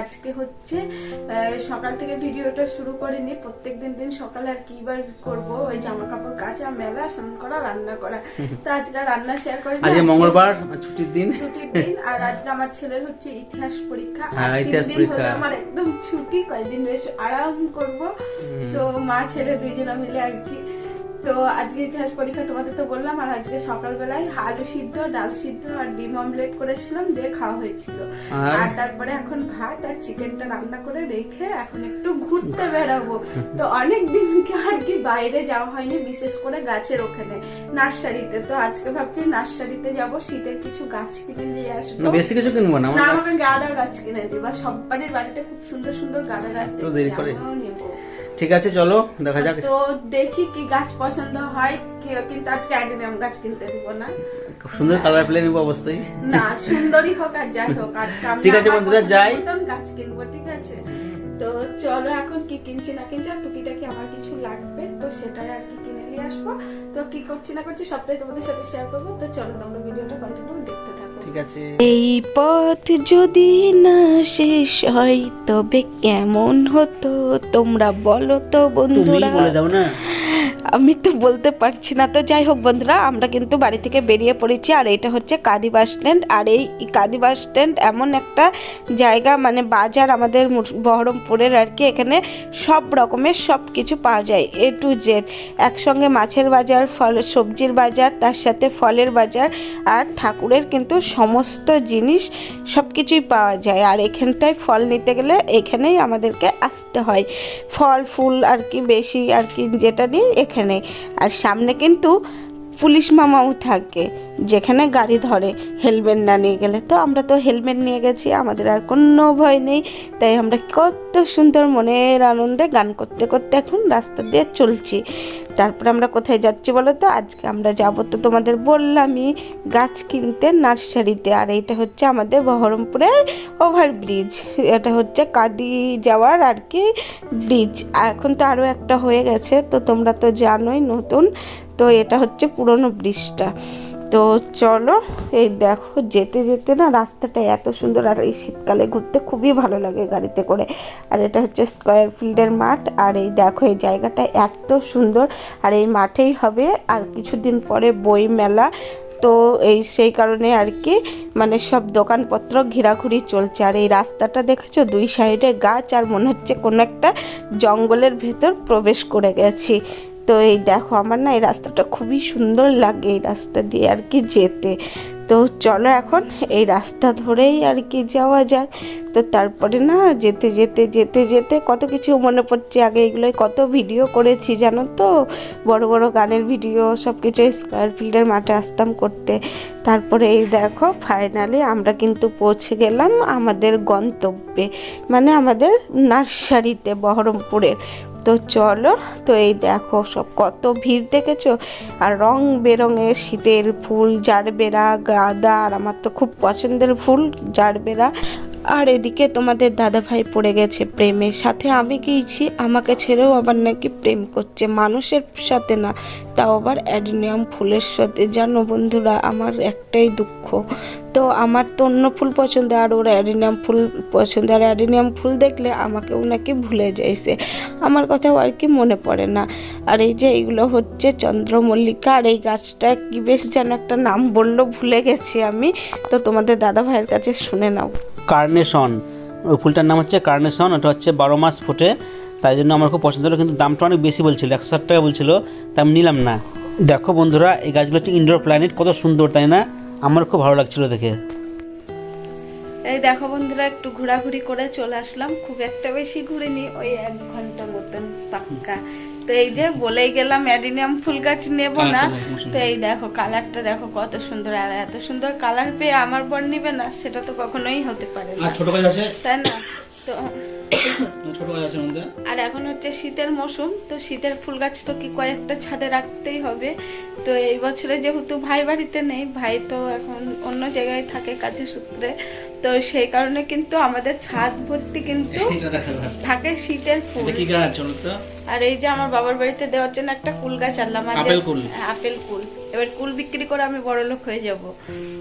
আজকে হচ্ছে সকাল থেকে ভিডিওটা শুরু করিনি। প্রত্যেক দিন দিন সকালে আর কি বার করব? ওই জামা কাপড় কাচা মেলা স্নান করা রান্না করা। তো আজকে রান্না শেয়ার করি আজকে মঙ্গলবার ছুটির দিন। ছুটির দিন। আর আজকে আমার ছেলের হচ্ছে ইতিহাস পরীক্ষা। আর হ্যাঁ, ইতিহাস দিন পরীক্ষা। আমার একদম ছুটি। কয়েকদিন বেশ আরাম করব। তো মা ছেলে দুইজনে মিলে আর কি তো আজকে ইতিহাস পরীক্ষা তোমাদের তো বললাম আর আজকে সকালবেলায় আলু সিদ্ধ ডাল সিদ্ধ আর ডিম অমলেট করেছিলাম দিয়ে খাওয়া হয়েছিল আর? তারপরে এখন ভাত আর চিকেনটা রান্না করে রেখে এখন একটু ঘুরতে বেরাবো তো অনেক দিনকে আর কি বাইরে যাওয়া হয়নি বিশেষ করে গাছের ওখানে নার্সারিতে তো আজকে ভাবছি নার্সারিতে যাব শীতের কিছু গাছ কিনে নিয়ে আসব বেশি কিছু কিনবো না আমাকে গাঁদা গাছ কিনে দিবা সব্বারের বাড়িতে খুব সুন্দর সুন্দর গাঁদা গাছ তো দেরি করে। নেব। ঠিক আছে চলো দেখা যাক। তো দেখি কি গাছ পছন্দ হয়। কি- কিন্তু আজকে অ্যাডিনিয়াম গাছ কিনতে দিব না। খুব সুন্দর কালার প্লে নিবো অবশ্যই। না সুন্দরী হোক আর যাই হোক আজকে ঠিক আছে বন্ধুরা, যাই। গাছ কিনবো ঠিক আছে? তো চলো এখন কি কিনছি না কিনছি আর টুকিটাকি আমার কিছু লাগবে তো সেটাই আর কি কিনে নিয়ে আসব। তো কি করছি না করছি সবটাই তোমাদের সাথে শেয়ার করব। তো চলো তোমরা ভিডিওটা কন্টিনিউ দেখতে থাকো। ঠিক আছে? এই পথ যদি না শেষ হয় তবে কেমন হতো? তোমরা বলো তো বন্ধুরা। বলে দাও না। আমি তো বলতে পারছি না। তো যাই হোক বন্ধুরা, আমরা কিন্তু বাড়ি থেকে বেরিয়ে পড়েছি আর এটা হচ্ছে কাদি বাস স্ট্যান্ড। আর এই কাদি বাস স্ট্যান্ড এমন একটা জায়গা মানে বাজার আমাদের বহরমপুরের আর কি, এখানে সব রকমের সব কিছু পাওয়া যায় এ টু জেড একসঙ্গে মাছের বাজার, ফল, সবজির বাজার, তার সাথে ফলের বাজার আর ঠাকুরের কিন্তু সমস্ত জিনিস সব কিছুই পাওয়া যায়। আর এখানটায় ফল নিতে গেলে এখানেই আমাদেরকে আসতে হয়। ফল, ফুল আর কি বেশি আর কি যেটা নিই এখানে আর সামনে কিন্তু পুলিশ মামাও থাকে, যেখানে গাড়ি ধরে হেলমেট না নিয়ে গেলে তো আমরা তো হেলমেট নিয়ে গেছি, আমাদের আর কোনো ভয় নেই। তাই আমরা কত সুন্দর মনের আনন্দে গান করতে করতে এখন রাস্তা দিয়ে চলছি। তারপর আমরা কোথায় যাচ্ছি বলো তো? আজকে আমরা যাব তো তোমাদের বললামই, গাছ কিনতে নার্সারিতে। আর এইটা হচ্ছে আমাদের বহরমপুরের ওভারব্রিজ। এটা হচ্ছে কাদি যাওয়ার আর কি ব্রিজ। এখন তো আরও একটা হয়ে গেছে, তো তোমরা তো জানোই নতুন। তো এটা হচ্ছে পুরনো ব্রিজটা। তো চলো, এই দেখো যেতে যেতে না রাস্তাটা এত সুন্দর আর এই শীতকালে ঘুরতে খুবই ভালো লাগে গাড়িতে করে। আর এটা হচ্ছে স্কোয়ার ফিল্ডের মাঠ। আর এই দেখো এই জায়গাটা এত সুন্দর। আর এই মাঠেই হবে আর কিছুদিন পরে বই মেলা। তো এই সেই কারণে আর কি মানে সব দোকানপত্র ঘোরাঘুরি চলছে। আর এই রাস্তাটা দেখেছ? দুই সাইডে গাছ আর মনে হচ্ছে কোনো একটা জঙ্গলের ভেতর প্রবেশ করে গেছি। তো এই দেখো, আমার না এই রাস্তাটা খুবই সুন্দর লাগে এই রাস্তা দিয়ে আর কি যেতে। তো চলো এখন এই রাস্তা ধরেই আর কি যাওয়া যাক। তো তারপরে না যেতে যেতে যেতে যেতে কত কিছু মনে পড়ছে। আগে এগুলোই কত ভিডিও করেছি জানো তো? বড় বড় গানের ভিডিও সব কিছু স্কোয়ার ফিল্ডের মাঠে আসতাম করতে। তারপরে এই দেখো ফাইনালি আমরা কিন্তু পৌঁছে গেলাম আমাদের গন্তব্যে মানে আমাদের নার্সারিতে, বহরমপুরের। তো চলো, তো এই দেখো সব কত ভিড় দেখেছ? আর রং বেরঙের শীতের ফুল, জারবেরা, গাঁদা, আর আমার তো খুব পছন্দের ফুল জারবেরা। আর এদিকে তোমাদের দাদা ভাই পড়ে গেছে প্রেমের সাথে আমি গিয়েছি, আমাকে ছেড়েও আবার নাকি প্রেম করছে। মানুষের সাথে না, তাও আবার অ্যাডেনিয়াম ফুলের সাথে। জানো বন্ধুরা, আমার একটাই দুঃখ। তো আমার তো অন্য ফুল পছন্দ, আর ওর অ্যাডেনিয়াম ফুল পছন্দ। আর অ্যাডেনিয়াম ফুল দেখলে আমাকেও নাকি ভুলে যাইছে। আমার কথাও আর কি মনে পড়ে না। আর এই যে এইগুলো হচ্ছে চন্দ্রমল্লিকা, আর এই গাছটা কি বেশ যেন একটা নাম বলল, ভুলে গেছি আমি। তো তোমাদের দাদা ভাইয়ের কাছে শুনে নাও। কার্নেশন। ওই ফুলটার নাম হচ্ছে কার্নেশন, ওটা হচ্ছে বারো মাস ফোটে। তাই জন্য আমার খুব পছন্দ হলো, কিন্তু দামটা অনেক বেশি বলছিল, একশো ষাট টাকা বলছিল, তা আমি নিলাম না। দেখো বন্ধুরা, এই গাছগুলো হচ্ছে ইনডোর প্ল্যানেট কত সুন্দর, তাই না? আমার খুব ভালো লাগছিল দেখে। এই দেখো বন্ধুরা, একটু ঘোরাঘুরি করে চলে আসলাম, খুব একটা বেশি ঘুরিনি, ওই এক ঘণ্টা মতন পাক্কা। তো এই যে বলেই গেলাম অ্যাডিনিয়াম ফুল গাছ নেব না। তো এই দেখো কালারটা দেখো কত সুন্দর আর এত সুন্দর কালার পেয়ে আমার বর নিবে না সেটা তো কখনোই হতে পারে না। ছোট গাছ আছে? তাই না? তো ছোট গাছ আছে মধ্যে। আর এখন হচ্ছে শীতের মৌসুম তো শীতের ফুল গাছ তো কি কয়েকটা ছাদে রাখতেই হবে। তো এই বছরে যেহেতু ভাই বাড়িতে নেই ভাই তো এখন অন্য জায়গায় থাকে কাজের সূত্রে তো সেই কারণে কিন্তু আমাদের ছাদ ভর্তি কিন্তু থাকে শীতের ফুল। দেখি গাছ তো? আর এই যে আমার বাবার বাড়িতে দেওয়ার জন্য একটা কুল গাছ আনলাম আর আপেল কুল। হ্যাঁ, আপেল কুল। এবার কুল বিক্রি করে আমি বড় লোক হয়ে যাব।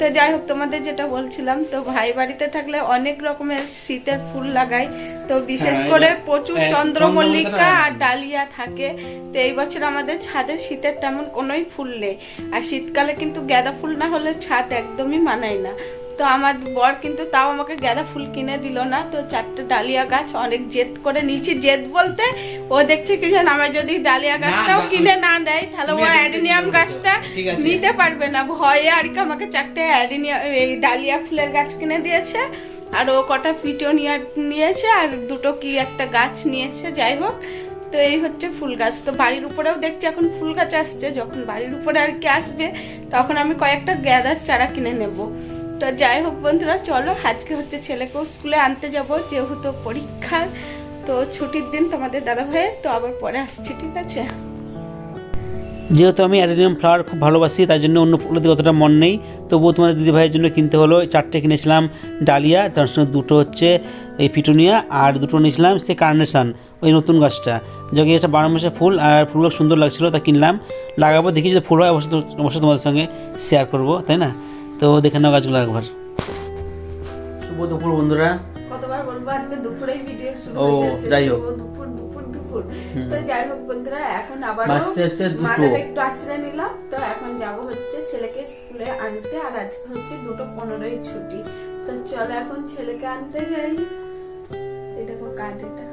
তো যাই হোক তোমাদের যেটা বলছিলাম তো ভাই বাড়িতে থাকলে অনেক রকমের শীতের ফুল লাগাই। তো বিশেষ হ্যাঁ, করে প্রচুর চন্দ্রমল্লিকা চন্দ্রমল্লিকা আর ডালিয়া থাকে। তো এই বছর আমাদের ছাদে শীতের তেমন কোনোই ফুল নেই। আর শীতকালে কিন্তু গাঁদা ফুল না হলে ছাদ একদমই মানায় না। তো আমার বর কিন্তু তাও আমাকে গাঁদা ফুল কিনে দিল না। তো চারটে ডালিয়া গাছ অনেক জেদ করে নিয়েছি। জেদ বলতে ও দেখছে কি জান আমার যদি ডালিয়া গাছটাও কিনে না দেয় তাহলে ও অ্যাডেনিয়াম গাছটা নিতে পারবে না। ভয়ে আর কি আমাকে চারটে অ্যাডেনিয়াম এই ডালিয়া ফুলের গাছ কিনে দিয়েছে। আর ও কটা পিটোনিয়া নিয়েছে আর দুটো কি একটা গাছ নিয়েছে যাই হোক। তো এই হচ্ছে ফুল গাছ। তো বাড়ির উপরেও দেখছি এখন ফুল গাছ আসছে। যখন বাড়ির উপরে আর কি আসবে তখন আমি কয়েকটা গ্যাদার চারা কিনে নেব। তো যাই হোক বন্ধুরা, চলো আজকে হচ্ছে ছেলেকেও স্কুলে আনতে যাব, যেহেতু পরীক্ষা, তো ছুটির দিন তোমাদের দাদা ভাই তো আবার পরে আসছি, ঠিক আছে? যেহেতু আমি অ্যাডেনিয়াম ফ্লাওয়ার খুব ভালোবাসি, তাই জন্য অন্য ফুলের দিকে অতটা মন নেই। তবুও তোমাদের দিদি ভাইয়ের জন্য কিনতে হলো চারটে কিনেছিলাম ডালিয়া, তার সঙ্গে দুটো হচ্ছে এই পিটুনিয়া আর দুটো নিয়েছিলাম সে কার্নেশন, ওই নতুন গাছটা। যখন এটা বারো মাসে ফুল আর ফুলগুলো সুন্দর লাগছিল, তা কিনলাম। লাগাবো, দেখি যদি ফুল হয়, অবশ্যই অবশ্যই তোমাদের সঙ্গে শেয়ার করব, তাই না? তো দেখে নাও গাছগুলো একবার। শুভ দুপুর বন্ধুরা। কতবার বলব? আজকে দুপুরেই ভিডিও শুরু ও, হয়ে গেছে যাই হোক। দুপুর দুপুর দুপুর। তো যাই হোক বন্ধুরা এখন আবার বাজছে হচ্ছে দুটো। একটু আছড়ে নিলাম। তো এখন যাব হচ্ছে ছেলেকে স্কুলে আনতে আর আজকে হচ্ছে দুটো পনেরোই ছুটি। তো চলো এখন ছেলেকে আনতে যাই। এই দেখো কার্ড এটা।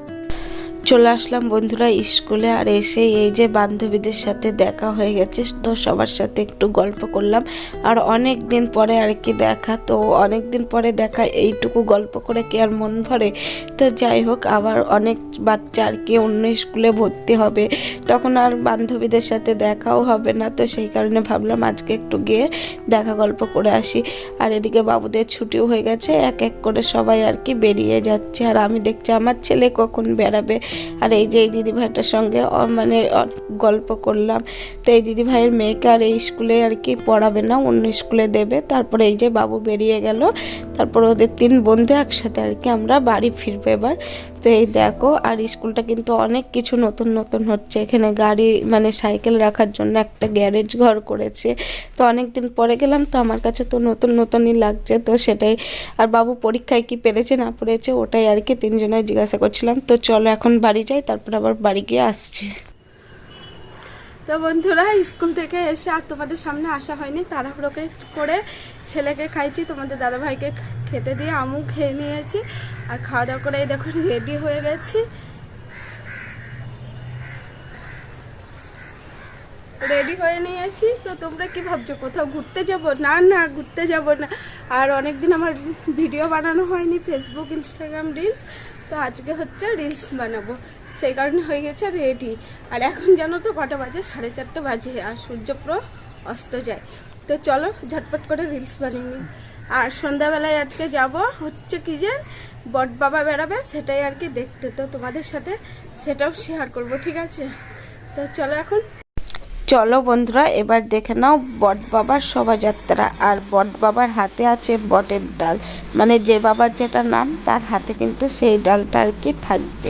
চলে আসলাম বন্ধুরা স্কুলে আর এসে এই যে বান্ধবীদের সাথে দেখা হয়ে গেছে। তো সবার সাথে একটু গল্প করলাম। আর অনেক দিন পরে আর কি দেখা। তো অনেক দিন পরে দেখা, এইটুকু গল্প করে কি আর মন ভরে? তো যাই হোক, আবার অনেক বাচ্চা আর কি অন্য স্কুলে ভর্তি হবে। তখন আর বান্ধবীদের সাথে দেখাও হবে না। তো সেই কারণে ভাবলাম আজকে একটু গিয়ে দেখা গল্প করে আসি। আর এদিকে বাবুদের ছুটিও হয়ে গেছে। এক এক করে সবাই আর কি বেরিয়ে যাচ্ছে। আর আমি দেখছি আমার ছেলে কখন বেরাবে আর এই যে এই দিদি ভাইটার সঙ্গে মানে গল্প করলাম। তো এই দিদি ভাইয়ের মেয়েকে আর এই স্কুলে আর কি পড়াবে না, অন্য স্কুলে দেবে। তারপরে এই যে বাবু বেরিয়ে গেল। তারপর ওদের তিন বন্ধু একসাথে আর কি আমরা বাড়ি ফিরবো এবার। তো এই দেখো, আর স্কুলটা কিন্তু অনেক কিছু নতুন নতুন হচ্ছে। এখানে গাড়ি মানে সাইকেল রাখার জন্য একটা গ্যারেজ ঘর করেছে। তো অনেক দিন পরে গেলাম, তো আমার কাছে তো নতুন নতুনই লাগছে। তো সেটাই, আর বাবু পরীক্ষায় কি পেরেছে না পড়েছে, ওটাই আর কি তিনজনে জিজ্ঞাসা করছিলাম। তো চলো এখন বাড়ি যাই, তারপর আবার বাড়ি গিয়ে আসছি। তো বন্ধুরা, স্কুল থেকে এসে আর তোমাদের সামনে আসা হয়নি। তাড়াহুড়োকে করে ছেলেকে খাইছি তোমাদের দাদা ভাইকে খেতে দিয়ে আমু খেয়ে নিয়েছি। আর খাওয়া দাওয়া করে দেখো রেডি হয়ে গেছি। রেডি হয়ে নিয়েছি। তো তোমরা কি ভাবছ, কোথাও ঘুরতে যাব? না না, ঘুরতে যাব না। আর অনেকদিন আমার ভিডিও বানানো হয়নি ফেসবুক ইনস্টাগ্রাম রিলস তো আজকে হচ্ছে রিলস বানাবো। সেই কারণে হয়ে গেছে রেডি আর এখন জানো তো কটা বাজে? সাড়ে চারটে বাজে আর সূর্য অস্ত যায়। তো চলো ঝটপট করে রিলস বানিয়ে নিই। আর সন্ধ্যাবেলায় আজকে যাব হচ্ছে কি যে বট বাবা বেড়াবে, সেটাই আর কি দেখতে। তো তোমাদের সাথে সেটাও শেয়ার করব, ঠিক আছে? তো চলো এখন চলো বন্ধুরা, এবার দেখে নাও বট বাবার শোভাযাত্রা। আর বট বাবার হাতে আছে বটের ডাল। মানে যে বাবার যেটা নাম, তার হাতে কিন্তু সেই ডালটা আর কি থাকবে।